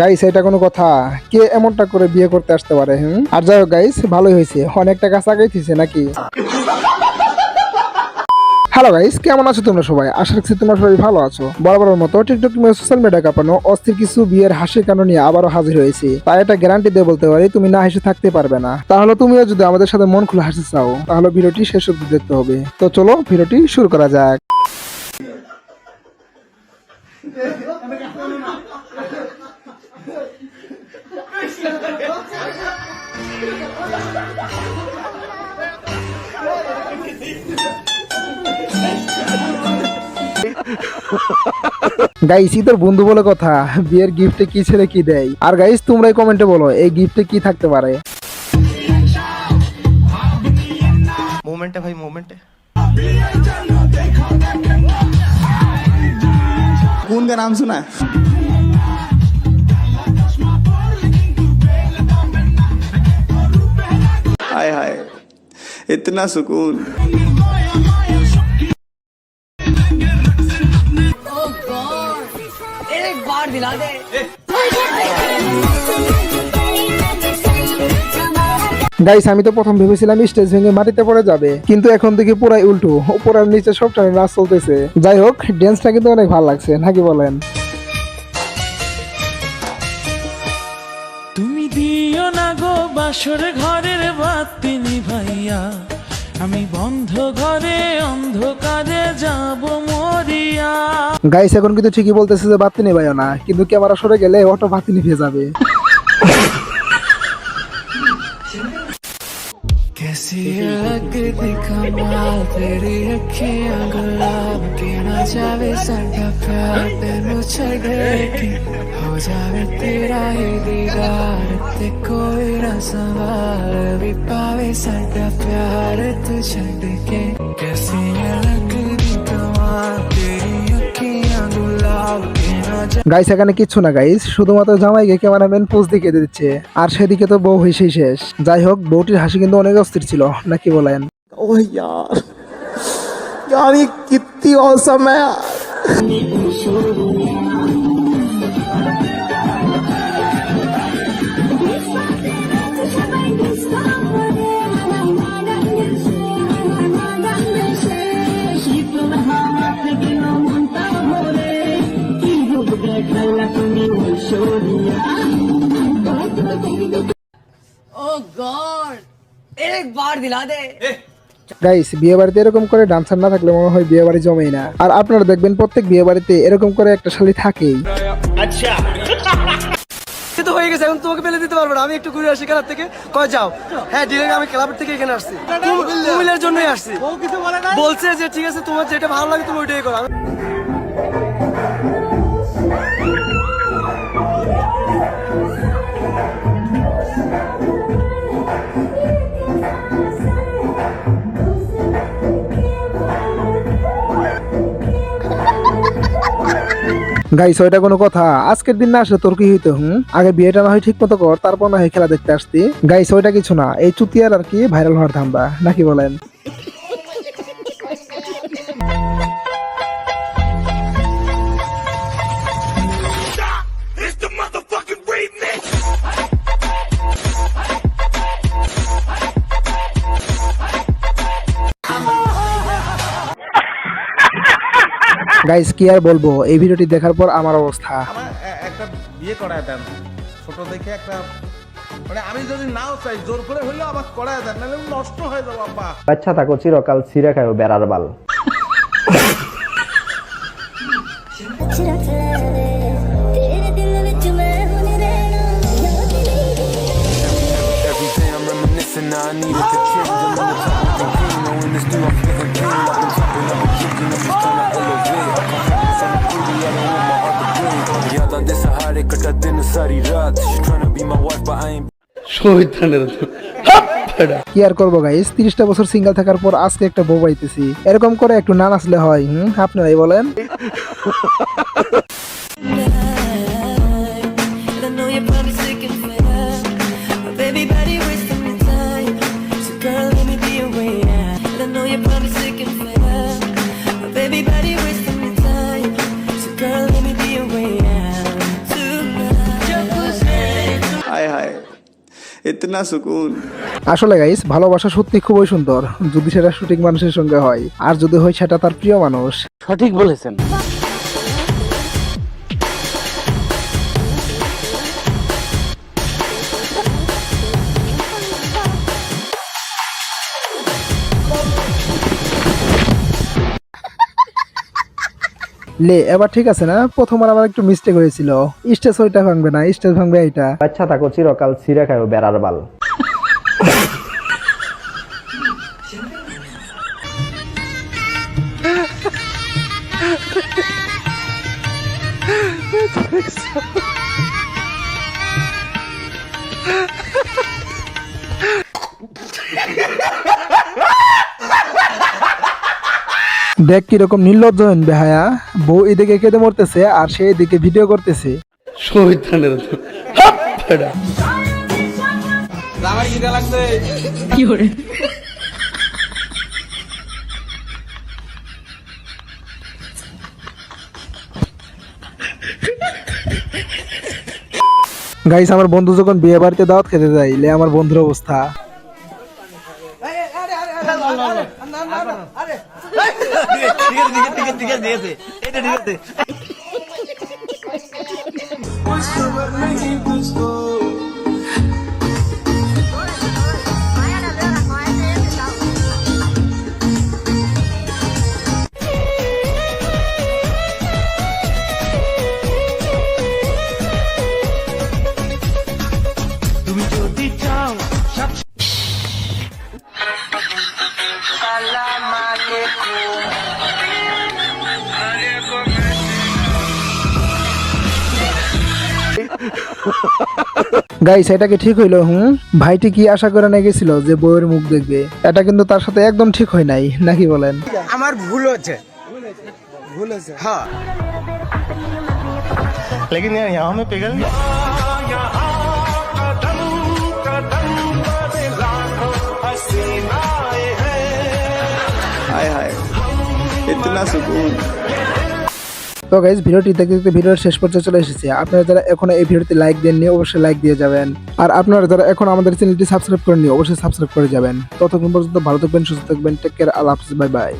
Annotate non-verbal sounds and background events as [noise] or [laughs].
Guys এটা কোনো কথা। কে এমনটা করে বিয়ে করতে আসতে পারে, হুম? আর যাই হোক গাইস ভালোই হয়েছে। অনেকটা কাছে আগাইতেছে নাকি? হ্যালো গাইস কেমন আছো তোমরা সবাই? আশা রাখছি তোমরা সবাই ভালো আছো। বরাবরের মতো টিকটক কিংবা সোশ্যাল মিডিয়া কাঁপানো অস্থির কিছু বিয়ের হাসির কারণ নিয়ে আবারও হাজির হয়েছি। তাই এটা গ্যারান্টি দিয়ে বলতে পারি, তুমি না হেসে থাকতে পারবে না। তাহলে তুমিও যদি আমাদের সাথে মন খুলে হাসতে চাও, তাহলে ভিডিওটি শেষ অব্দি দেখতে হবে। তো চলো, ভিডিওটি শুরু করা যাক। গাইস তোর বন্ধু বলে কথা বিয়ের গিফটে কি ছেলে কি দেয়? আর গাইস তোমরাই কমেন্টে বলো এই গিফটে কি থাকতে পারে? মোমেন্টে ভাই মোমেন্টে কোন গান নাম শোনা इतना सुकून एक बार दिला दे গাইস আমি তো প্রথম ভেবেছিলাম স্টেজ ভেঙে মাটিতে পড়ে যাবে কিন্তু এখন দেখি পুরাই উল্টো উপরের নিচে সবটা নাচ চলতেছে যাই হোক ড্যান্সটা কিন্তু অনেক ভালো লাগছে নাকি বলেন তুমি দিও না গো বাসর ঘরের বাতি নিভাইয়া। আমি বন্ধ ঘরে অন্ধকারে যাব মরিয়া। গাইস এখন কিন্তু ঠিকই বলতেছে যে বাতি নিভাইও না, কিন্তু ক্যামেরা সরে গেলে অটো বাতি নিভে যাবে। कैसी लगती कमाल तेरी अखियां गुलाब के ना जावे साडा प्यार तेनू छड़े की हो जावे तेरा ही दीदार ते कोई ना सवाल भी पावे साडा प्यार तू छड़ के कैसी लगती कमाल तेरी अखियां गुलाब के ना जावे গাইস এখানে কিচ্ছু না গাইস শুধুমাত্র জামাইকে ক্যামেরাম্যান পোজ দিকে দিচ্ছে আর সেদিকে তো বউ হয়েছেই শেষ যাই হোক বউটির হাসি কিন্তু অনেক অস্থির ছিল নাকি বলেন ओह यार यार ये कितनी औसम है গাইস বিয়ে বাড়িতে এরকম করে ডান্সার না থাকলে মনে হয় বিয়ে বাড়ি জমেই না। আর আপনারা দেখবেন প্রত্যেক বিয়ে বাড়িতে এরকম করে একটা শালি থাকেই। তো হয়ে গেছে এখন তোমাকে ফেলে দিতে পারব না। আমি একটু ঘুরে আসি খেলার থেকে। কয় যাও। হ্যাঁ ডিরেক্ট আমি ক্লাবের থেকে এখানে আসছি। কুমিল্লার জন্যই আসছি। বলছে যে ঠিক আছে তোমার যেটা ভালো লাগে তুমি ওইটাই করো। আমি- ছয়টা কোনো কথা। আজকের দিন না আসলে তোর কি হইতে, হুম? আগে বিয়েটা না হয় ঠিক মতো কর, তারপর না হয় খেলা দেখতে আসতি। গাই ছয়টা কিছু না। এই চুতিয়ার আর কি ভাইরাল হওয়ার ধান্দা, নাকি বলেন? গাইস কি আর বলব? এই ভিডিওটি দেখার পর আমার অবস্থা। আমার একটা বিয়ে করায় দেন। ছোট দেখে একটা মানে আমি যদি নাও চাই জোর করে হলেও আবার করায় দেন নাহলে নষ্ট হয়ে যাব আব্বা। আচ্ছা থাকো চিরকাল ছিঁড়ে খায়ও বেড়ার বাল। on this She tryna be my wife but I ain't কি আর করব গাইস তিরিশটা বছর সিঙ্গেল থাকার পর আজকে একটা বউ পাইতেছি। এরকম করে একটু না নাচলে হয় হম? আপনারাই বলেন। [laughs] ইতনা সুকুন আসলে গাইস ভালোবাসা সত্যি খুবই সুন্দর যদি সেটা সঠিক মানুষের সঙ্গে হয়। আর যদি হয় সেটা তার প্রিয় মানুষ। সঠিক বলেছেন। লে এবার ঠিক আছে না? প্রথমবার আবার একটু মিস্টেক হয়েছিল। স্টেজ ওইটা ভাঙবে না স্টেজ ভাঙবে এইটা। আচ্ছা থাকো চিরকাল ছিঁড়ে খাইও বেড়ার বাল। [laughs] দেখ কীরকম নির্লজ্জ হইন বেহায়া বউ এদিকে কেঁদে মরতেছে আর সে এদিকে ভিডিও করতেছে। গাইস আমার বন্ধু যখন বিয়ে বাড়িতে দাওয়াত খেতে যায় লে আমার বন্ধুর অবস্থা। টিকিট টিকিট টিকিট দিয়েছে এটা ঠিক আছে। গাইস এটা কি ঠিক হইলো হুম ভাইটি কি আশা করে নিয়ে গেছিল যে বউয়ের মুখ দেখবে এটা কিন্তু তার সাথে একদম ঠিক হয় নাই নাকি বলেন আমার ভুল হচ্ছে হ্যাঁ लेकिन यार यहाँ में पिघल हाय हाय इतना सुकून তো গাইজ ভিডিওটি দেখতে দেখতে ভিডিওর শেষ পর্যায়ে চলে এসেছে। আপনারা যারা এখন এই ভিডিওতে লাইক দেননি, অবশ্যই লাইক দিয়ে যাবেন। আর আপনারা যারা এখন আমাদের চ্যানেলটি সাবস্ক্রাইব করেননি, অবশ্যই সাবস্ক্রাইব করে যাবেন। ততক্ষণ পর্যন্ত ভালো থাকবেন, সুস্থ থাকবেন টেক কেয়ার আল্লাহ হাফিজ বাই বাই